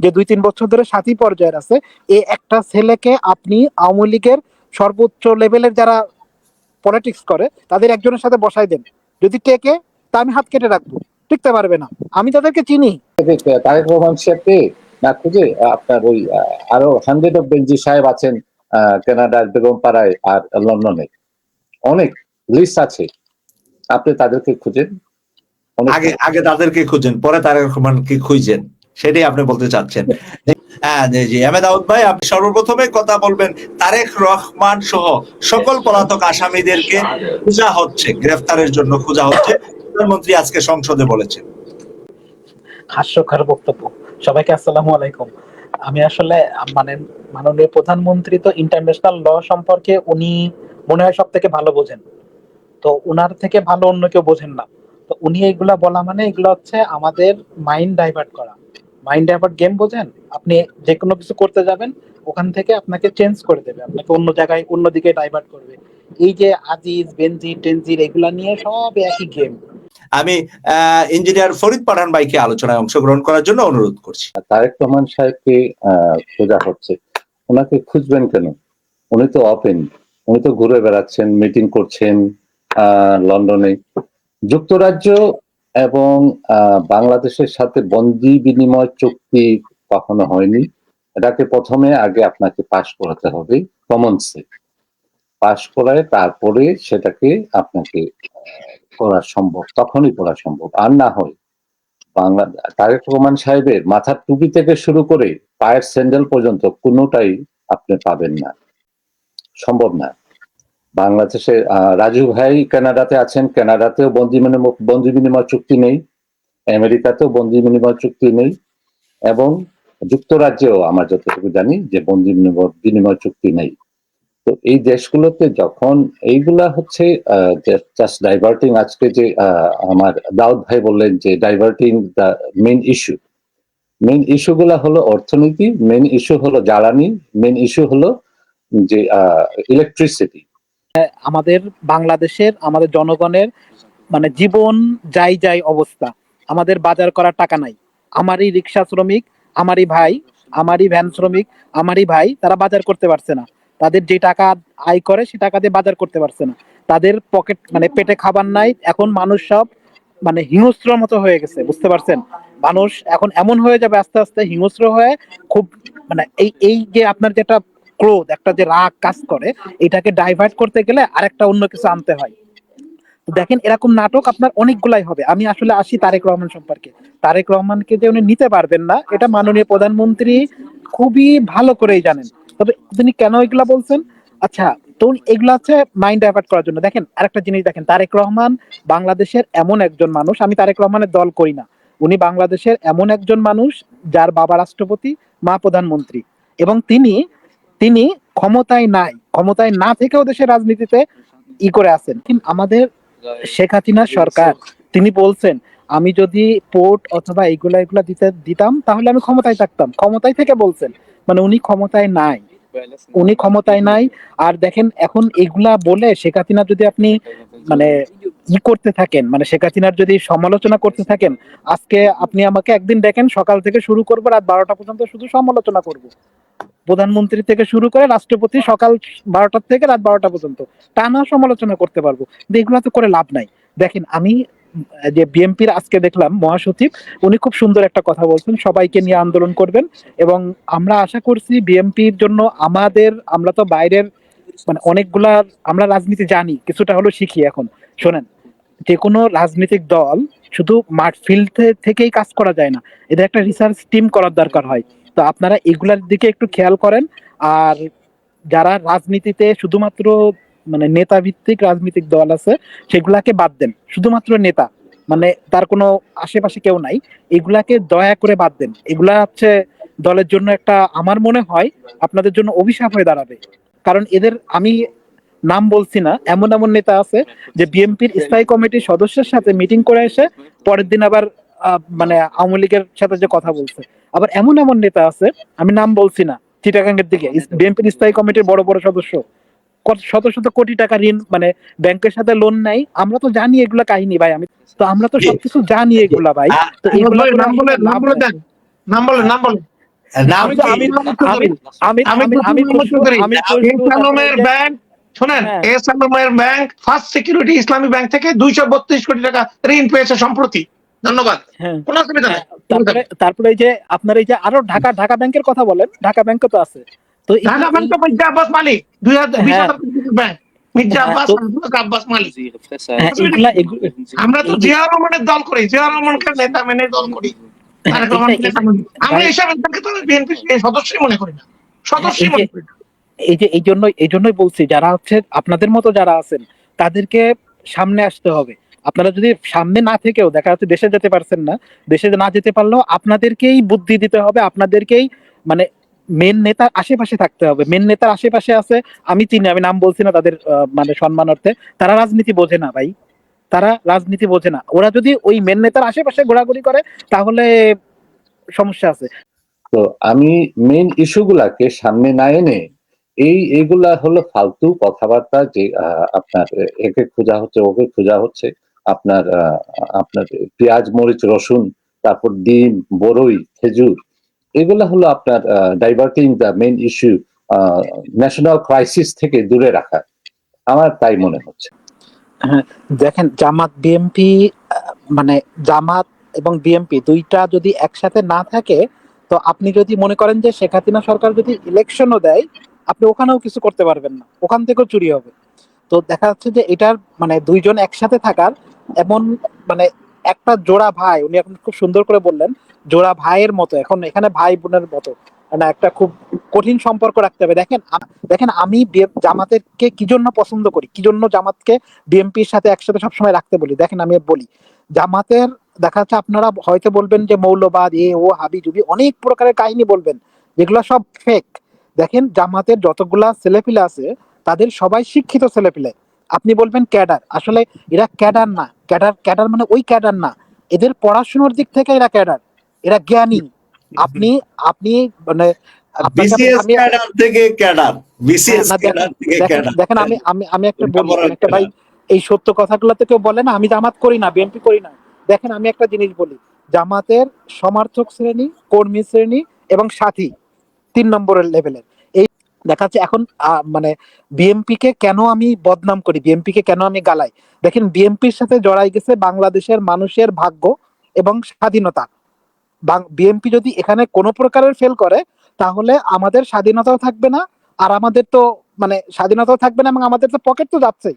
যে দুই তিন বছর ধরে সাথী পর্যায়ের আছে এই একটা ছেলেকে আপনি আওয়ামী লীগের সর্বোচ্চ লেভেলের যারা পলিটিক্স করে তাদের একজনের সাথে বসাই দেন। যদি টেকে তা আমি হাত কেটে রাখব। টিকতে পারবে না। আমি তাদেরকে চিনি। তারেক রহমান সাহেবকে না খুঁজে আপনার ওই আহ, আরও হান্ড্রেড অফ বেঞ্জি সাহেব আছেন আহ, কানাডার বেগম পাড়ায় আর লন্ডনে। অনেক লিস্ট আছে। আপনি তাদেরকে খুঁজেন। আগে আগে তাদেরকে খুঁজেন পরে তারেক রহমানকে খুঁজেন। সেটাই আপনি বলতে চাচ্ছেন। হ্যাঁ জি, আহমেদ দাউদ ভাই আপনি সর্বপ্রথমে কথা বলবেন তারেক রহমান সহ সকল পলাতক আসামিদেরকে খোঁজা হচ্ছে গ্রেফতারের জন্য খোঁজা হচ্ছে। প্রধানমন্ত্রী আজকে সংসদে বলেছেন। হাস্যকর বক্তব্য। সবাইকে আসসালামু আলাইকুম। আমি আসলে মানে মাননীয় প্রধানমন্ত্রী তো ইন্টারন্যাশনাল ল সম্পর্কে উনি মনে হয় সব থেকে ভালো বোঝেন। তো উনার থেকে ভালো অন্য কেউ বোঝেন না। তো উনি এগুলা বলা মানে এগুলো হচ্ছে আমাদের মাইন্ড ডাইভার্ট করা। মাইন্ড ডাইভার্ট গেম বোঝেন? আপনি যে কোনো কিছু করতে যাবেন ওখান থেকে আপনাকে চেঞ্জ করে দেবে। আপনাকে অন্য জায়গায় অন্য দিকে ডাইভার্ট করবে। এই যে আজিজ বেনজির টেনজির এগুলা নিয়ে সব একই গেম আমি ইঞ্জিনিয়ার ফরিদ পাঠান ভাইকে আলোচনায় অংশগ্রহণ করার জন্য অনুরোধ করছি। তারেক রহমান সাহেবকে আহ, খোঁজা হচ্ছে। ওনাকে খুঁজবেন কেন? উনি তো ওপেন উনি তো ঘুরে বেড়াচ্ছেন মিটিং করছেন আহ, লন্ডনে। যুক্তরাজ্য এবং বাংলাদেশের সাথে বন্দি বিনিময় চুক্তি কখনো হয়নি। এটাকে প্রথমে আগে আপনাকে পাশ করাতে হবে কমনসে পাশ করায় তারপরে সেটাকে আপনাকে করা সম্ভব, তখনই করা সম্ভব। আর না হয়, বাংলা, তারেক রহমান সাহেবের মাথার টুপি থেকে শুরু করে পায়ের স্যান্ডেল পর্যন্ত কোনোটাই আপনি পাবেন না। সম্ভব না। বাংলাদেশে রাজু ভাই কানাডাতে আছেন, কানাডাতেও বন্দি বন্দি বিনিময় চুক্তি নেই, আমেরিকাতেও বন্দি বিনিময় চুক্তি নেই, এবং যুক্তরাজ্যেও আমার যতটুকু জানি যে বন্দি বিনিময় চুক্তি নেই। তো এই দেশগুলোতে যখন এইগুলা হচ্ছে জাস্ট ডাইভার্টিং আজকে যে আমার দাউদ ভাই বললেন যে diverting the main issue main issue গুলা হলো অর্থনীতি মেন ইস্যু হলো জ্বালানি মেন ইস্যু হলো যে ইলেকট্রিসিটি আমাদের বাংলাদেশের, আমাদের জনগণের মানে জীবন যাই যাই অবস্থা, আমাদের বাজার করার টাকা নাই। আমারই রিক্সা শ্রমিক, আমারই ভাই, আমারই ভ্যান শ্রমিক, আমারই ভাই, তারা বাজার করতে পারছে না। তাদের যে টাকা আয় করে, সে টাকা দিয়ে বাজার করতে পারছে না। তাদের পকেট মানে পেটে খাবার নাই, এখন মানুষ সব মানে হিংস্র মতো হয়ে গেছে, বুঝতে পারছেন? মানুষ এখন এমন হয়ে যাবে আস্তে আস্তে হিংস্র হয়ে খুব মানে এই এই যে আপনার যেটা ক্রোধ, একটা যে রাগ কাজ করে, এটাকে ডাইভার্ট করতে গেলে আরেকটা অন্য কিছু আনতে হয়। দেখেন এরকম নাটক আপনার অনেকগুলাই হবে। আমি আসলে আসি তারেক রহমান সম্পর্কে। তারেক রহমানকে যে উনি নিতে পারবেন না, এটা মাননীয় প্রধানমন্ত্রী খুবই ভালো করেই জানেন। তবে তিনি কেন এগুলা বলছেন? আচ্ছা তো এগুলো হচ্ছে মাইন্ড ডাইভার্ট করার জন্য। দেখেন, আরেকটা জিনিস দেখেন, তারেক রহমান বাংলাদেশের এমন একজন মানুষ, আমি তারেক রহমানের দল করি না। উনি বাংলাদেশের এমন একজন মানুষ, যার বাবা রাষ্ট্রপতি, মা প্রধানমন্ত্রী। এবং তিনি তিনি ক্ষমতায় নাই, ক্ষমতায় না থেকেও দেশের রাজনীতিতে ই করে আছেন। কিন্তু আমাদের শেখ হাসিনা সরকার, তিনি বলছেন, আমি যদি পোর্ট অথবা এইগুলা এগুলা দিতে, দিতাম, তাহলে আমি ক্ষমতায় থাকতাম। ক্ষমতায় থেকে বলছেন মানে উনি ক্ষমতায় নাই। উনি ক্ষমতায় নাই। আর দেখেন, এখন এগুলা বলে শেখ হাসিনা যদি আপনি মানে ই করতে থাকেন মানে শেখ হাসিনার যদি সমালোচনা করতে থাকেন, আজকে আপনি আমাকে একদিন দেখেন সকাল থেকে শুরু করব, রাত বারোটা পর্যন্ত শুধু সমালোচনা করব। প্রধানমন্ত্রী থেকে শুরু করে রাষ্ট্রপতি সকাল বারোটা থেকে রাত বারোটা পর্যন্ত টানা সমালোচনা করতে পারব। এগুলো তো করে লাভ নাই। দেখেন, আমি যে বিএনপির আজকে দেখলাম মহাসচিব, উনি খুব সুন্দর একটা কথা বলছেন, সবাইকে নিয়ে আন্দোলন করবেন এবং আমরা আশা করছি বিএনপির জন্য আমাদের, আমরা তো বাইরের মানে অনেকগুলা আমরা রাজনীতি জানি, কিছুটা হলো শিখি এখন। শোনেন যে কোনো রাজনৈতিক দল শুধু মাঠ ফিল্ড থেকেই কাজ করা যায় না। এদের একটা রিসার্চ টিম করার দরকার হয়। তো আপনারা এগুলার দিকে একটু খেয়াল করেন। আর যারা রাজনীতিতে শুধুমাত্র মানে নেতা ভিত্তিক রাজনৈতিক দল আছে, সেগুলাকে বাদ দেন। শুধুমাত্র নেতা মানে তার কোনো আশেপাশে কেউ নাই। এগুলাকে দয়া করে বাদ দেন। এগুলা হচ্ছে দলের জন্য একটা, আমার মনে হয়, আপনাদের জন্য অভিশাপ হয়ে দাঁড়াবে। কারণ এদের আমি নাম বলছি না এমন এমন নেতা আছে যে বিএনপির স্থায়ী কমিটির সদস্যের সাথে মিটিং করে এসে পরের দিন আবার মানে আওয়ামী লীগের সাথে যে কথা বলছে। আবার এমন এমন নেতা আছে আমি নাম বলছি না চিটাগাঙ্গের দিকে বিএনপির স্থায়ী কমিটির বড় বড় সদস্য। শত শত কোটি টাকা ঋণ মানে ব্যাংকের সাথে লোন নেই আমরা তো জানি এগুলা কাহিনী ভাই আমি তো আমরা তো সবকিছু জানি এগুলা ভাই। তো এগুলা নাম বলে নাম বলে নাম বলে হ্যাঁ। ফার্স্ট সিকিউরিটি ইসলামী ব্যাংক থেকে দুইশো বত্রিশ কোটি টাকা ঋণ পেয়েছে সম্প্রতি। ধন্যবাদ। হ্যাঁ। কোনো অসুবিধা নেই। তারপরে এই যে আপনার এই যে আরও ঢাকা ঢাকা ব্যাংকের কথা বলেন ঢাকা ব্যাংক তো আছে। তো ঢাকা ব্যাংক তো মির্জা আব্বাস মালিক। দুই হাজার হ্যাঁ। ব্যাংক। মির্জা হ্যাঁ, আব্বাস আব্বাস মালিক। হ্যাঁ, এগুলা এগুলো আমরা তো জিয়া রহমানের দল করি। জিয়া রহমানকে নেতা মেনে দল করি। তো বিএনপি সদস্যই মনে করি না। সদস্যই এই মনে করি না। এই যে এই জন্যই এই জন্যই বলছি যারা হচ্ছে আপনাদের মতো যারা আছেন তাদেরকে সামনে আসতে হবে। আপনারা যদি সামনে না থেকেও দেখা যাচ্ছে দেশে যেতে পারছেন না দেশে না যেতে পারলেও আপনাদেরকেই বুদ্ধি দিতে হবে আপনাদেরকেই মানে মেন নেতার আশেপাশে থাকতে হবে। মেন নেতার আশেপাশে আছে আমি চিনি আমি নাম বলছি না তাদের মানে সম্মান অর্থে। তারা রাজনীতি বোঝে না ভাই। তারা রাজনীতি বোঝে না। ওরা যদি ওই মেন নেতার আশেপাশে ঘোরাঘুরি করে, তাহলে সমস্যা আছে। তো আমি মেইন ইস্যুগুলাকে সামনে না এনে, এই এগুলা হলো ফালতু কথাবার্তা যে আপনার একে খোঁজা হচ্ছে, ওকে খোঁজা হচ্ছে। আপনার আপনার পেঁয়াজ, মরিচ, রসুন, তারপর ডিম বড়ই খেজুর, এগুলা হলো আপনার diverting the main issue national crisis থেকে দূরে রাখা। আমার তাই মনে হচ্ছে। দেখেন জামাত বিএমপি মানে জামাত এবং বিএমপি দুইটা যদি একসাথে না থাকে, তো আপনি যদি মনে করেন যে শেখ হাসিনা সরকার যদি ইলেকশনও দেয়, আপনি ওখানেও কিছু করতে পারবেন না। ওখান থেকেও চুরি হবে। তো দেখা যাচ্ছে যে এটার মানে দুইজন একসাথে থাকার এমন মানে একটা জোড়া ভাই, উনি এখন খুব সুন্দর করে বললেন, জোড়া ভাইয়ের মতো, এখন এখানে ভাই বোনের মতো। মানে একটা খুব কঠিন সম্পর্ক রাখতে হবে। দেখেন দেখেন আমি জামাতেরকে কি জন্য পছন্দ করি? কি জন্য জামাতকে বিএনপির সাথে একসাথে সবসময় রাখতে বলি? দেখেন, আমি বলি, জামাতের, দেখা যাচ্ছে আপনারা হয়তো বলবেন যে মৌলবাদ, এ, ও, হাবি, জুবি, অনেক প্রকারের কাহিনী বলবেন। যেগুলো সব ফেক দেখেন, জামাতের যতগুলা ছেলেপিলে আছে, তাদের সবাই শিক্ষিত ছেলেপিলে। আপনি বলবেন ক্যাডার, আসলে এরা ক্যাডার না। ক্যাডার ক্যাডার মানে ওই ক্যাডার না। এদের পড়াশোনার দিক থেকে এরা ক্যাডার, এরা জ্ঞানী। আপনি আপনি মানে বিসিএস ক্যাডার থেকে ক্যাডার বিসিএস দেখেন- ক্যাডার থেকে ক্যাডার। দেখেন আমি আমি আমি একটা বলি একটা ভাই এই সত্য কথাগুলো তো কেউ বলে না আমি জামাত করি না বিএনপি করি না। দেখেন আমি একটা জিনিস বলি জামাতের সমর্থক শ্রেণি কর্মী শ্রেণি এবং সাথী তিন নম্বরের লেভেলের। এই দেখা যাচ্ছে এখন মানে বিএমপি কে কেন আমি বদনাম করি বিএমপি কে কেন আমি গালাই? দেখেন বিএমপির সাথে জড়াই গেছে বাংলাদেশের মানুষের ভাগ্য এবং স্বাধীনতা। বিএমপি যদি এখানে কোনো প্রকারের ফেল করে, তাহলে আমাদের স্বাধীনতাও থাকবে না, আর আমাদের তো মানে স্বাধীনতাও থাকবে না এবং আমাদের তো পকেট তো যাচ্ছেই।